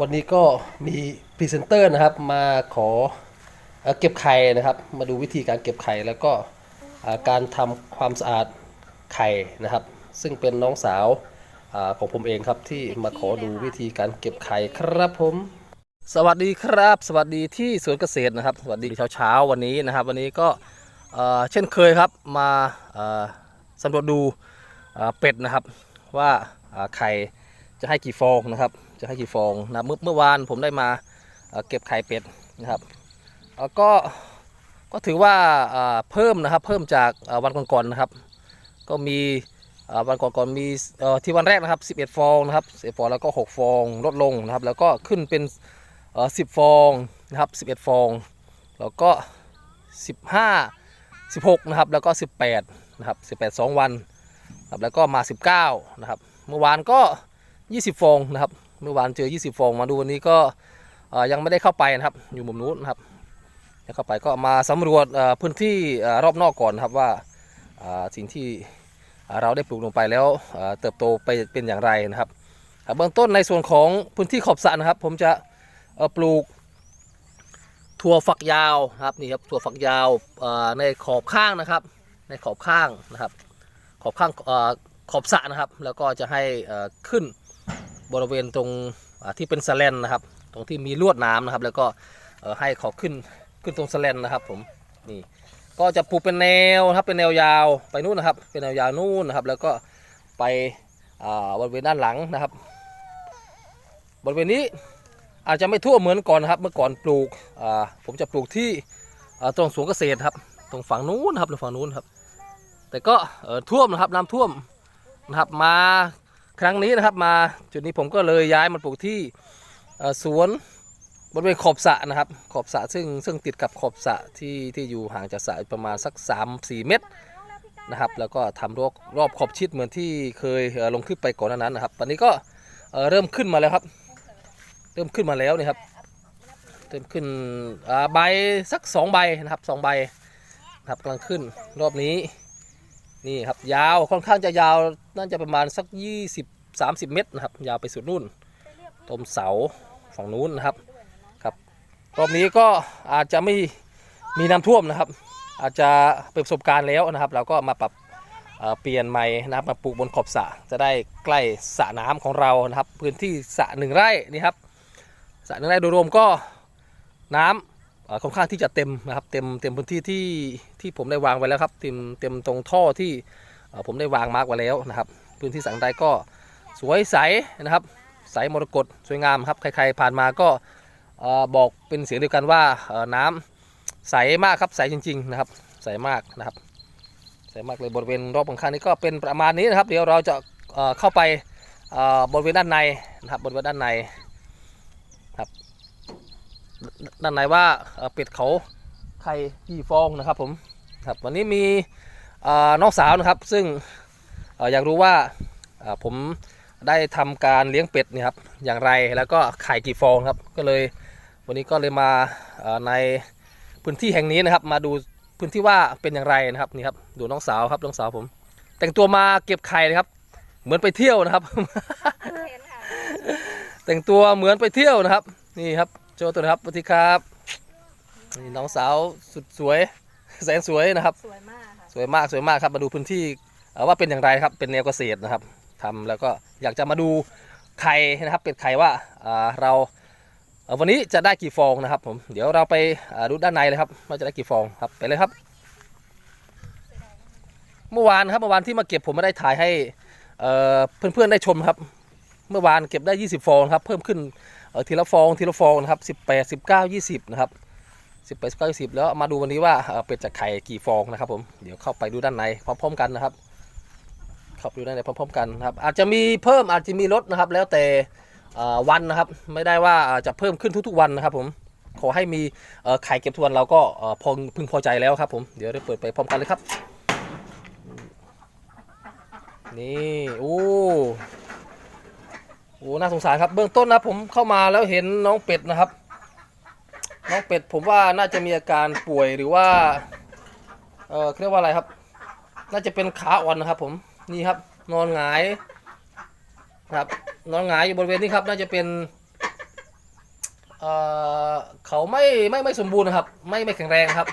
วันนี้ก็มีพรีเซนเตอร์นะครับมาขอเอเก็บไข่นะครับ มาดูวิธีการเก็บไข่แล้วก็การทำความสะอาดไข่นะครับ ซึ่งเป็นน้องสาวอของผมเองครับที่มาขอดูวิธีการเก็บไข่ครับผม สวัสดีครับ สวัสดีที่สวนเกษตรนะครับ สวัสดีเช้าเช้าวันนี้นะครับ วันนี้ก็เช่นเคยครับมาสำรวจดูเป็ดนะครับว่าไข่จะให้กี่ฟองนะครับ จะให้กี่ฟองนะเมื่อเมื่อวานผมได้มาเอ่อเก็บไข่เป็ดนะครับก็ก็ถือว่าาเพิ่มนะครับเพิ่มจากาวันก่อนๆนะครับ ก็มีวันก่อนๆมีเอ่อที่วันแรกนะครับ 11 ฟองนะครับ11ฟองแล้วก็ 6 ฟองลดลงนะครับ แล้วก็ขึ้นเป็น 10 ฟองนะครับ 11 ฟอง แล้วก็ 15 16 นะครับ แล้วก็ 18 นะครับ 18 2 วันครับแล้วก็มา 19 นะครับ เมื่อวานก็ 20 ฟองนะครับ เมื่อวานเจอ 20 ฟองมาดูวันนี้ก็ยังไม่ได้เข้าไปนะครับ อยู่มุมนู้นนะครับจะเข้าไปก็มาสำรวจพื้นที่อรอบนอกก่อนนครับว่าสิ่งที่เราได้ปลูกลงไปแล้วเติบโตไปเป็นอย่างไรนะครับเบื้องต้นในส่วนของพื้นที่ขอบสระนะครับ ผมจะปลูกถั่วฝักยาวครับนี่ครับถั่วฝักยาวในขอบข้างนะครับ ในขอบข้างนะครับ ขอบข้างอขอบสระนะครับ แล้วก็จะให้ขึ้น บริเวณตรงที่เป็นสแลนนะครับ ตรงที่มีลวดน้ำนะครับ แล้วก็ให้เขาขึ้นขึ้นตรงสแลนนะครับ ผมนี่ก็จะปลูกเป็นแนวครับเป็นแนวยาวไปนู่นนะครับ เป็นแนวยาวนู่นนะครับ แล้วก็ไปบริเวณด้านหลังนะครับ บริเวณนี้อาจจะไม่ทั่วเหมือนก่อนนะครับ เมื่อก่อนปลูกผมจะปลูกที่ตรงสวนเกษตรครับ ตรงฝั่งนู้นครับตรงฝั่งนู้นครับ แต่ก็ท่วมนะครับน้ำท่วมนะครับมา ครั้งนี้นะครับมาจุดนี้ผมก็เลยย้ายมาปลูกที่สวนบริเวณขอบสระนะครับ ขอบสระซึ่งซึ่งติดกับขอบสระที่ที่อยู่ห่างจากสระประมาณสัก 3-4 เมตรนะครับ แล้วก็ทำรอบรอบขอบชิดเหมือนที่เคยลงคลิปไปก่อนนั้นนะครับ ตอนนี้ก็เริ่มขึ้นมาแล้วครับ เริ่มขึ้นมาแล้วนี่ครับเริ่มขึ้นใบสักสองใบนะครับสองใบนะครับกำลังขึ้นรอบนี้ นี่ครับยาวค่อนข้างจะยาวน่าจะประมาณสัก 20 30 เมตรนะครับ ยาวไปสุดนู่นตมเสาฝั่งนู้นนะครับครับรอบนี้ก็อาจจะไม่มีน้ำท่วมนะครับ อาจจะเป็นประสบการณ์แล้วนะครับ เราก็มาปรับเเปลี่ยนใหม่นะครับมาปลูกบนขอบสระจะได้ใกล้สระน้ำของเรานะครับ พื้นที่สระหนึ่งไร่นี่ครับสระหนึ่งไร่โดยรวมก็น้ำเอ่อ ค่อนข้างที่จะเต็มนะครับเต็มเต็มพื้นที่ที่ที่ผมได้วางไว้แล้วครับเต็มเต็มตรงท่อที่ผมได้วางมาร์กไว้แล้วนะครับ พื้นที่สังใดก็สวยใสนะครับ ใสมรกตสวยงามครับใครๆผ่านมาก็บอกเป็นเสียงเดียวกันว่าน้ำใสมากครับใสจริง ๆ นะครับ ใสมากนะครับใสมากเลยบริเวณรอบข้างนี้ก็เป็นประมาณนี้นะครับ เดี๋ยวเราจะเข้าไปบริเวณด้านในนะครับบริเวณด้านในครับ ด้านในว่าเอ่อเป็ดเขาไข่กี่ฟองนะครับผมครับวันนี้มีเอ่อน้องสาวนะครับ ซึ่งเอ่ออยากรู้ว่าเอ่อผมได้ทำการเลี้ยงเป็ดเนี่ยครับอย่างไรแล้วก็ไข่กี่ฟองครับ ก็เลยวันนี้ก็เลยมาเอ่อในพื้นที่แห่งนี้นะครับ มาดูพื้นที่ว่าเป็นอย่างไรนะครับนี่ครับดูน้องสาวครับน้องสาวผม แต่งตัวมาเก็บไข่นะครับ เหมือนไปเที่ยวนะครับ แต่งตัวเหมือนไปเที่ยวนะครับ นี่ครับ โจตัวนะครับสวัสดีครับนี่น้องสาวสุดสวย แสนสวยนะครับ สวยมากค่ะสวยมากสวยมากครับมาดูพื้นที่เอ่อว่าเป็นอย่างไรครับเป็นแนวเกษตรนะครับทำแล้วก็อยากจะมาดูไข่นะครับ เป็ดไข่ว่าอ่าเราเอ่อวันนี้จะได้กี่ฟองนะครับ ผมเดี๋ยวเราไปอ่าดูด้านในเลยครับว่าจะได้กี่ฟองครับไปเลยครับ เมื่อวานครับเมื่อวานที่มาเก็บผมไม่ได้ถ่ายให้เอ่อเพื่อนๆได้ชมครับ เมื่อวานเก็บได้ 20 ฟองครับ เพิ่มขึ้น เออทีละฟองทีละฟองนะครับ18 19 20นะครับ18 19 20แล้วมาดูวันนี้ว่าเป็ดจะไข่กี่ฟองนะครับผมเดี๋ยวเข้าไปดูด้านในพร้อมๆกันนะครับเข้าไปดูด้านในพร้อมๆกันนะครับอาจจะมีเพิ่มอาจจะมีลดนะครับ แล้วแต่วันนะครับ ไม่ได้ว่าจะเพิ่มขึ้นทุกๆวันนะครับ ผมขอให้มีไข่เก็บทุกวันเราก็พอพึงพอใจแล้วครับผมเดี๋ยวได้เปิดไปพร้อมกันเลยครับนี่โอ้ อ้น่าสงสารครับ เบื้องต้นนะผมเข้ามาแล้วเห็นน้องเป็ดนะครับ น้องเป็ดผมว่าน่าจะมีอาการป่วยหรือว่า เออเรียกว่าอะไรครับ น่าจะเป็นขาอ่อนนะครับ ผมนี่ครับ นอนหงายครับ นอนหงายอยู่บริเวณนี้ครับ น่าจะเป็นเอ่อเขาไม่ไม่ไม่สมบูรณ์นะครับ ไม่ไม่แข็งแรงครับ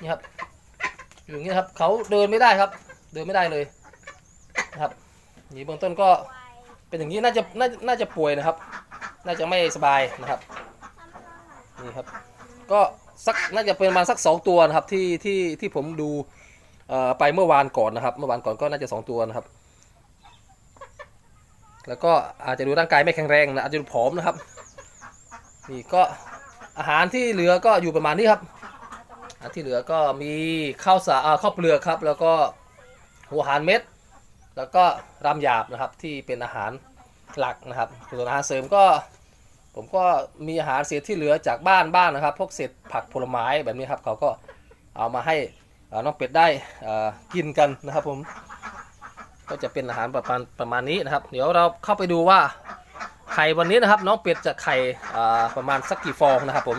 นี่ครับอยู่อย่างนี้ครับเขาเดินไม่ได้ครับ เดินไม่ได้เลยนะครับนี่เบื้องต้นก็ เป็นอย่างนี้น่าจะน่าน่าจะป่วยนะครับ น่าจะไม่สบายนะครับนี่ครับก็สักน่าจะเป็นประมาณสักสองตัวนะครับที่ที่ที่ผมดูไปเมื่อวานก่อนนะครับ เมื่อวานก่อนก็น่าจะสองตัวนะครับ แล้วก็อาจจะดูร่างกายไม่แข็งแรงนะอาจจะดูผอมนะครับนี่ก็อาหารที่เหลือก็อยู่ประมาณนี้ครับอาหารที่เหลือก็มีข้าวสาอ่าข้าวเปลือกครับ แล้วก็หัวหารเม็ด แล้วก็รำหยาบนะครับที่เป็นอาหารหลักนะครับส่วนอาหารเสริมก็ ผมก็มีอาหารเศษที่เหลือจากบ้านบ้างนะครับ พวกเศษผักผลไม้แบบนี้ครับเขาก็เอามาให้น้องเป็ดได้กินกันนะครับผมก็จะเป็นอาหารประมาณประมาณนี้นะครับ เดี๋ยวเราเข้าไปดูว่าไข่วันนี้นะครับน้องเป็ดจะไข่ประมาณสักกี่ฟองนะครับผม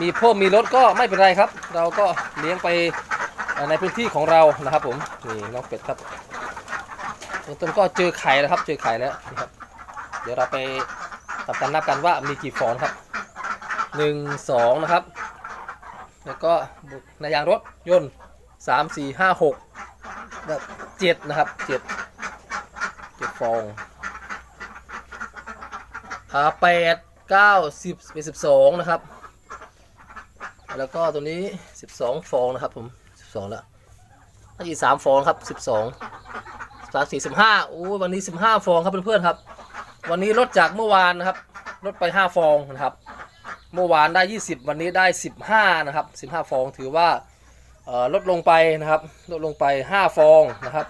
มีพ่อมีรถก็ไม่เป็นไรครับ เราก็เลี้ยงไปในพื้นที่ของเรานะครับผมนี่น้องเป็ดครับ บื้องต้นก็เจอไข่แล้วครับ เจอไข่แล้วครับ เดี๋ยวเราไปตัดกันนับกันว่ามีกี่ฟองครับหนึ่งสองนะครับ แล้วก็ในยางรถยนต์สามสี่ห้าหกแบบเจ็ดนะครับเจ็ดเจ็ดฟองอ่าแปดเก้าสิบเป็นสิบสองนะครับ แล้วก็ตัวนี้สิบสองฟองนะครับผมสิบสองแล้วอันนี้สามฟองครับสิบสอง สามสี่สิบห้าโอ้วันนี้สิบห้าฟองครับเพื่อนๆครับ วันนี้ลดจากเมื่อวานนะครับลดไป5ฟองนะครับ เมื่อวานได้20วันนี้ได้15นะครับ15ฟองถือว่าลดลงไปนะครับ ลดลงไป5ฟองนะครับ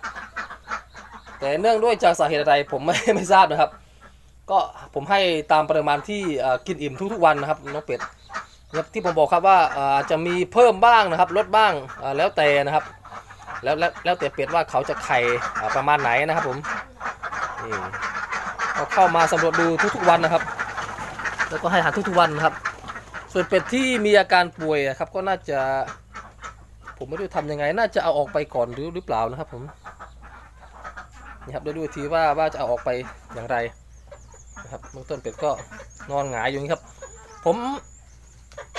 แต่เนื่องด้วยจากสาเหตุอะไรผมไม่ไม่ทราบนะครับ ก็ผมให้ตามปริมาณที่กินอิ่มทุกๆวันนะครับน้องเป็ดที่ผมบอกครับว่าจะมีเพิ่มบ้างนะครับ ลดบ้างแล้วแต่นะครับ แล้วแล้วแล้วแต่เป็ดว่าเขาจะไข่ประมาณไหนนะครับผมนี่เราเข้ามาสำรวจดูทุกๆวันนะครับ แล้วก็ให้อาหารทุกๆวันนะครับ ส่วนเป็ดที่มีอาการป่วยนะครับก็น่าจะผมไม่รู้ทำยังไง น่าจะเอาออกไปก่อนหรือหรือเปล่านะครับผมนี่ครับเดี๋ยวดูทีว่าว่าจะเอาออกไปอย่างไรนะครับเบื้องต้นเป็ดก็นอนหงายอยู่นี่ครับ ผม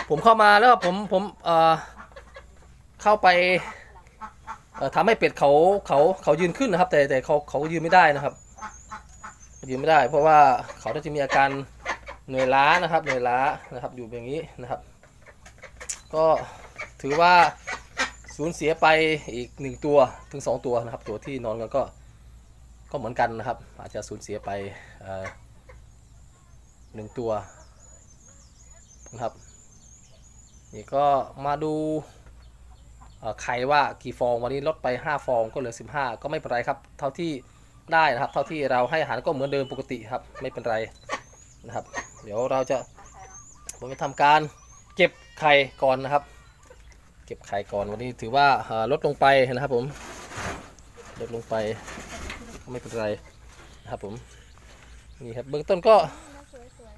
ผมเข้ามาแล้วผมผมเอ่อเข้าไป ทำให้เป็ดเขาเขาเขายืนขึ้นนะครับ แต่แต่เขาเขายืนไม่ได้นะครับ ยืนไม่ได้ เพราะว่าเขาจะมีอาการเหนื่อยล้านะครับเหนื่อยล้านะครับอยู่อย่างนี้นะครับ ก็ถือว่าสูญเสียไปอีกหนึ่งตัวถึงสองตัวนะครับ ตัวที่นอนกันก็ก็เหมือนกันนะครับ อาจจะสูญเสียไปหนึ่งตัวนะครับนี่ก็มาดู เอ่อไขว่ากี่ฟองวันนี้ลดไป 5 ฟองก็เหลือ 15 ก็ไม่เป็นไรครับ เท่าที่ได้นะครับ เท่าที่เราให้อาหารก็เหมือนเดิมปกติครับ ไม่เป็นไรนะครับ เดี๋ยวเราจะผมจะทำการเก็บไข่ก่อนนะครับ เก็บไข่ก่อนวันนี้ถือว่าลดลงไปนะครับผมลดลงไปก็ไม่เป็นไรนะครับผมนี่ครับเบื้องต้นก็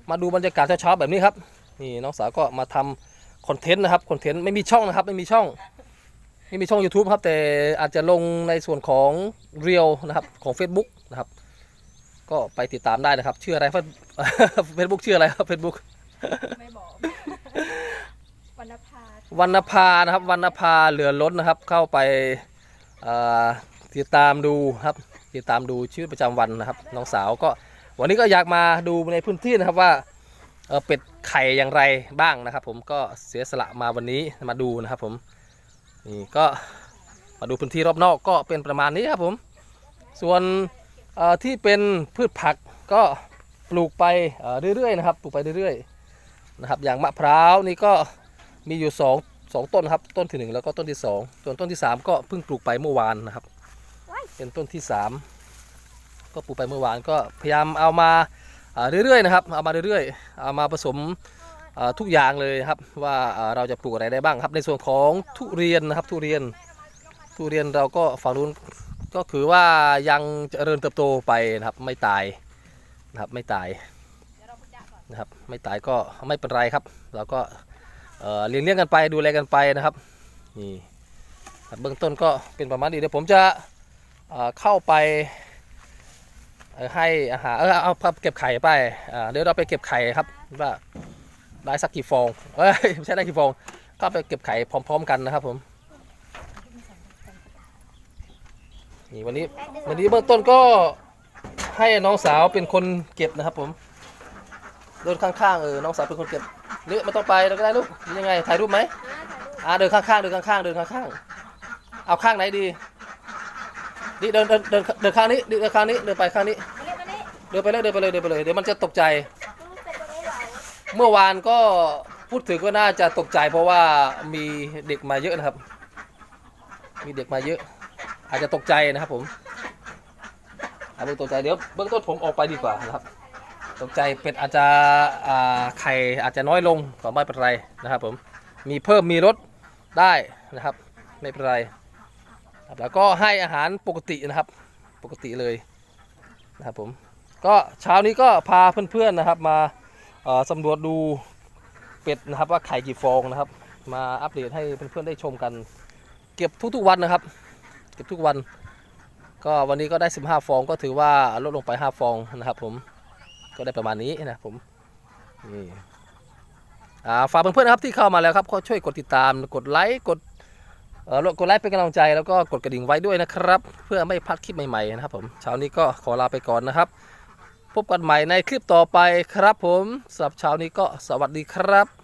มาดูบรรยากาศเช้าๆแบบนี้ครับนี่น้องสาวก็มาทำคอนเทนต์นะครับคอนเทนต์ไม่มีช่องนะครับไม่มีช่อง ไม่มีช่อง YouTube ครับแต่อาจจะลงในส่วนของ r e ย l นะครับของ Facebook นะครับ ก็ไปติดตามได้นะครับ ชื่ออะไรเฟซบุ๊กชื่ออะไรครับ Facebook ไม่บอกวรรณภาวรรณภานะครับวรรณภาเหลือล้นนะครับ เข้าไปเอ่อติดตามดูครับ ติดตามดูชีวิตประจำวันนะครับน้องสาวก็ วันนี้ก็อยากมาดูในพื้นที่นะครับว่าเอ่อเป็ดไข่อย่างไรบ้างนะครับ ผมก็เสียสละมาวันนี้มาดูนะครับผม นี่ก็มาดูพื้นที่รอบนอกก็เป็นประมาณนี้ครับผม ส่วนที่เป็นพืชผักก็ปลูกไปเรื่อยๆนะครับ ปลูกไปเรื่อยๆนะครับ อย่างมะพร้าวนี่ก็มีอยู่สองสองต้นครับ ต้นที่หนึ่งแล้วก็ต้นที่สองส่วนต้นที่สามก็เพิ่งปลูกไปเมื่อวานนะครับ เป็นต้นที่สามก็ปลูกไปเมื่อวานก็พยายามเอามาเรื่อยๆนะครับ เอามาเรื่อยๆ เอามาผสม ทุกอย่างเลยครับว่าเราจะปลูกอะไรได้บ้างครับในส่วนของทุเรียนนะครับทุเรียนทุเรียนเราก็ฝั่งนู้นก็คือว่ายังเจริญเติบโตไปนะครับไม่ตายนะครับไม่ตายนะครับไม่ตายก็ไม่เป็นไรครับ เราก็เลี้ยงเลี้ยงกันไปดูแลกันไปนะครับนี่เบื้องต้นก็เป็นประมาณนี้เดี๋ยวผมจะเข้าไปให้อาหารเออเอาเอาเก็บไข่ไปเดี๋ยวเราไปเก็บไข่ครับว่า ได้สักกี่ฟอง เอ้ยไม่ใช่ได้กี่ฟอง ก็ไปเก็บไข่พร้อม ๆ กันนะครับ ผม นี่วันนี้วันนี้เบื้องต้นก็ให้น้องสาวเป็นคนเก็บนะครับ ผมเดินข้างๆเออน้องสาวเป็นคนเก็บหรือไม่ต้องไปเราก็ได้ลูกยังไงถ่ายรูปไหมอ่าเดินข้างๆเดินข้างๆเดินข้างๆเอาข้างไหนดีนี่เดินเดินเดินเดินข้างนี้เดินข้างนี้เดินไปข้างนี้ เดินไปเลยเดินไปเลยเดินไปเลยเดี๋ยวมันจะตกใจ ดูเป็ดตัวนี้เหรอ เมื่อวานก็พูดถึงก็น่าจะตกใจเพราะว่ามีเด็กมาเยอะนะครับ มีเด็กมาเยอะ อาจจะตกใจนะครับผมอาจจะตกใจเดี๋ยวเบื้องต้นผมออกไปดีกว่านะครับ ตกใจเป็ดอาจจะไข่อาจจะน้อยลงก็ไม่เป็นไรนะครับ ผมมีเพิ่มมีลดได้นะครับ ไม่เป็นไรแล้วก็ให้อาหารปกตินะครับ ปกติเลยนะครับผมก็เช้านี้ก็พาเพื่อนๆนะครับมา สำรวจดูเป็ดนะครับว่าไข่กี่ฟองนะครับ มาอัปเดตให้เพื่อนๆได้ชมกัน เก็บทุกๆวันนะครับ เก็บทุกวัน ก็วันนี้ก็ได้ 15 ฟองก็ถือว่าลดลงไป 5 ฟองนะครับ ผมก็ได้ประมาณนี้นะผมนี่ฝากเพื่อนๆนะครับที่เข้ามาแล้วครับก็ช่วยกดติดตามกดไลค์กดเออกดไลค์เป็นกำลังใจแล้วก็กดกระดิ่งไว้ด้วยนะครับ เพื่อไม่พลาดคลิปใหม่ๆนะครับผมเช้านี้ก็ขอลาไปก่อนนะครับ พบกันใหม่ในคลิปต่อไปครับผมสำหรับเช้านี้ก็สวัสดีครับ